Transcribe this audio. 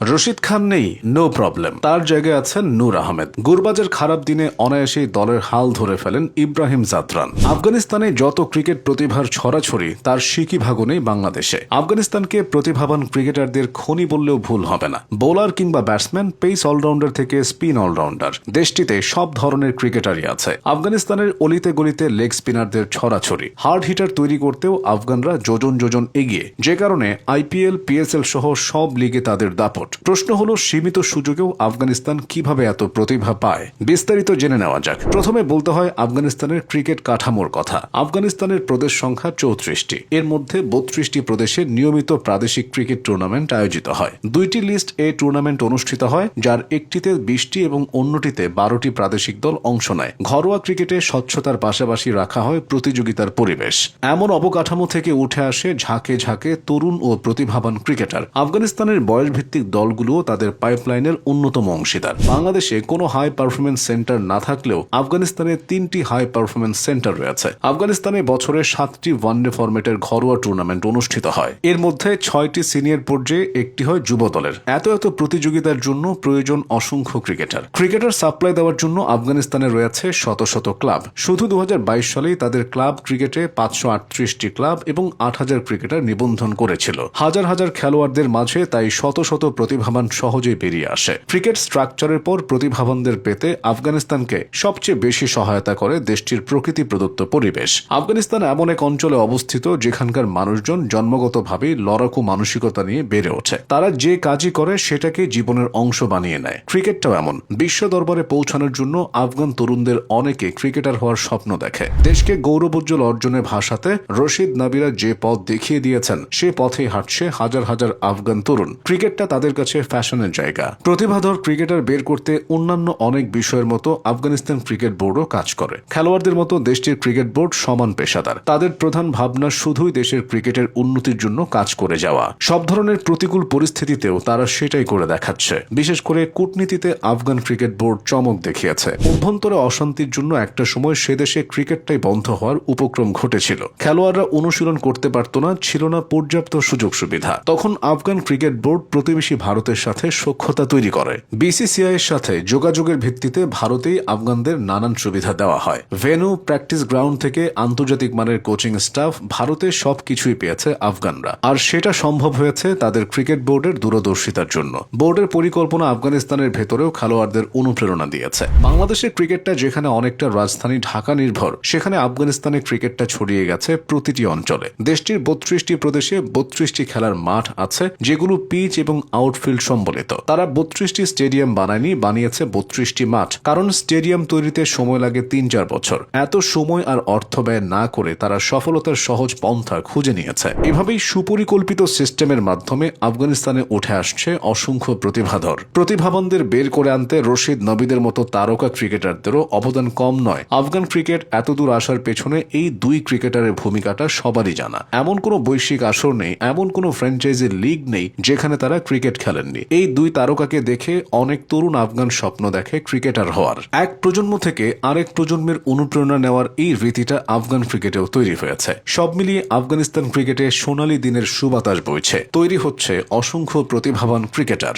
রশিদ খান নেই no problem তার জায়গায় আছেন নূর আহমেদ। গুরবাজের খারাপ দিনে অনায়াসেই দলের হাল ধরে ফেলেন ইব্রাহিম জাতরান। আফগানিস্তানে যত ক্রিকেট প্রতিভার ছড়াছড়ি, তার সিকি ভাগও নেই বাংলাদেশে। আফগানিস্তানকে প্রতিভাবান ক্রিকেটারদের খনি বললেও ভুল হবে না। বোলার কিংবা ব্যাটসম্যান, পেস অলরাউন্ডার থেকে স্পিন অলরাউন্ডার। দেশটিতে সব ধরনের ক্রিকেটারই আছে। আফগানিস্তানের অলিতে গলিতে লেগ স্পিনারদের ছড়াছড়ি। হার্ড হিটার তৈরি করতেও আফগানরা যোজন যোজন এগিয়ে। যে কারণে আইপিএল পিএসএল সহ সব লিগে তাদের দাপট। প্রশ্ন হলো, সীমিত সুযোগেও আফগানিস্তান কীভাবে এত প্রতিভা পায়? বিস্তারিত জেনে নেওয়া যাক। প্রথমে বলতে হয়, আফগানিস্তানের ক্রিকেট কাঠামোর কথা। আফগানিস্তানের প্রদেশ সংখ্যা চৌত্রিশটি। এর মধ্যে বত্রিশটি প্রদেশে নিয়মিত প্রাদেশিক ক্রিকেট টুর্নামেন্ট আয়োজিত হয়। দুইটি লিস্ট এ টুর্নামেন্ট অনুষ্ঠিত হয়, যার একটিতে বিশটি এবং অন্যটিতে বারোটি প্রাদেশিক দল অংশ নেয়। ঘরোয়া ক্রিকেটে স্বচ্ছতার পাশাপাশি রাখা হয় প্রতিযোগিতার পরিবেশ। এমন অবকাঠামো থেকে উঠে আসে ঝাঁকে ঝাঁকে তরুণ ও প্রতিভাবান ক্রিকেটার। আফগানিস্তানের বয়সভিত্তিক দলগুলোও তাদের পাইপলাইনের অন্যতম অংশীদার। বাংলাদেশে কোনো হাই পারফরমেন্স সেন্টার না থাকলেও আফগানিস্তানে তিনটি হাই পারফরমেন্স সেন্টার রয়েছে। আফগানিস্তানে বছরে সাতটি ওয়ানডে ফরম্যাটের ঘরোয়া টুর্নামেন্ট অনুষ্ঠিত হয়। এর মধ্যে ছয়টি সিনিয়র পর্যায়ে, একটি হয় যুব দলের। এত এত প্রতিযোগিতার জন্য প্রয়োজন অসংখ্য ক্রিকেটার ক্রিকেটার সাপ্লাই দেওয়ার জন্য আফগানিস্তানে রয়েছে শত শত ক্লাব শুধু দু হাজার বাইশ সালেই তাদের ক্লাব ক্রিকেটে পাঁচশো আটত্রিশটি ক্লাব এবং আট হাজার ক্রিকেটার নিবন্ধন করেছিল। হাজার হাজার খেলোয়াড়দের মাঝে তাই শত শত প্রতিভাবান সহজেই বেরিয়ে আসে। ক্রিকেট স্ট্রাকচারের পর প্রতিভাবানদের পেতে আফগানিস্তানকে সবচেয়ে বেশি সহায়তা করে দেশটির প্রকৃতি প্রদত্ত পরিবেশ। আফগানিস্তান এমন এক অঞ্চলে অবস্থিত যেখানকার মানুষজন জন্মগতভাবেই লড়াকু মানসিকতা নিয়ে বেড়ে ওঠে। তারা যে কাজই করে সেটাকে জীবনের অংশ বানিয়ে নেয়। ক্রিকেটটাও এমন। বিশ্ব দরবারে পৌঁছানোর জন্য আফগান তরুণদের অনেকে ক্রিকেটার হওয়ার স্বপ্ন দেখে। দেশকে গৌরবোজ্জ্বল অর্জনে ভাষাতে রশিদ নাবিরা যে পথ দেখিয়ে দিয়েছেন, সে পথে হাঁটছে হাজার হাজার আফগান তরুণ। ক্রিকেটটা তাদের কাছে ফ্যাশনের জায়গা। প্রতিভাধর ক্রিকেটার বের করতে অন্যান্য অনেক বিষয়ের মতো আফগানিস্তান ক্রিকেট বোর্ডও কাজ করে। খেলোয়াড়দের মতো দেশটির ক্রিকেট বোর্ড সমান পেশাদার। তাদের প্রধান ভাবনা শুধুই দেশের ক্রিকেটের উন্নতির জন্য কাজ করে যাওয়া। সব ধরনের প্রতিকূল পরিস্থিতিতেও তারা সেটাই করে দেখাচ্ছে। বিশেষ করে কূটনীতিতে আফগান ক্রিকেট বোর্ড চমক দেখিয়েছে। অভ্যন্তরে অশান্তির জন্য একটা সময় সে দেশে ক্রিকেটটাই বন্ধ হওয়ার উপক্রম ঘটেছিল। খেলোয়াড়রা অনুশীলন করতে পারত না, ছিল না পর্যাপ্ত সুযোগ সুবিধা তখন আফগান ক্রিকেট বোর্ড প্রতিবেশী ভারতের সাথে সখ্যতা তৈরি করে। বিসিসিআই এর সাথে যোগাযোগের ভিত্তিতে ভারতেই আফগানদের নানান সুবিধা দেওয়া হয়। ভেনু প্র্যাকটিস গ্রাউন্ড থেকে আন্তর্জাতিক মানের কোচিং স্টাফ ভারতে সবকিছুই পেয়েছে আফগানরা। আর সেটা সম্ভব হয়েছে তাদের ক্রিকেট বোর্ডের দূরদর্শিতার জন্য। বোর্ডের পরিকল্পনা আফগানিস্তানের ভেতরেও খেলোয়াড়দের অনুপ্রেরণা দিয়েছে। বাংলাদেশের ক্রিকেটটা যেখানে অনেকটা রাজধানী ঢাকা নির্ভর, সেখানে আফগানিস্তানের ক্রিকেটটা ছড়িয়ে গেছে প্রতিটি অঞ্চলে। দেশটির বত্রিশটি প্রদেশে বত্রিশটি খেলার মাঠ আছে, যেগুলো পিচ এবং আউটফিল্ড সম্বলিত। তারা বত্রিশটি স্টেডিয়াম বানায়নি, বানিয়েছে বত্রিশটি মাঠ। কারণ স্টেডিয়াম তৈরিতে সময় লাগে তিন চার বছর। এত সময় আর অর্থ ব্যয় না করে তারা সফলতার সহজ পন্থা খুঁজে নিয়েছে। এভাবেই সুপরিকল্পিত সিস্টেমের মাধ্যমে আফগানিস্তানে উঠে আসছে অসংখ্য প্রতিভাধর। প্রতিভাবানদের বের করে আনতে রশিদ নবীদের মতো তারকা ক্রিকেটারদেরও অবদান কম নয়। আফগান ক্রিকেট এতদূর আসার পেছনে এই দুই ক্রিকেটারের ভূমিকাটা সবারই জানা। এমন কোনো বৈশ্বিক আসর নেই, এমন কোনো ফ্র্যাঞ্চাইজি লিগ নেই, যেখানে তারা ক্রিকেট খেলেননি। এই দুই তারকাকে দেখে অনেক তরুণ আফগান স্বপ্ন দেখে ক্রিকেটার হওয়ার। এক প্রজন্ম থেকে আরেক প্রজন্মের অনুপ্রেরণা নেওয়ার এই রীতিটা আফগান ক্রিকেটেও তৈরি হয়েছে। সব মিলিয়ে আফগানিস্তান ক্রিকেটে সোনালী দিনের সুবাতাস বইছে। তৈরি হচ্ছে অসংখ্য প্রতিভাবান ক্রিকেটার।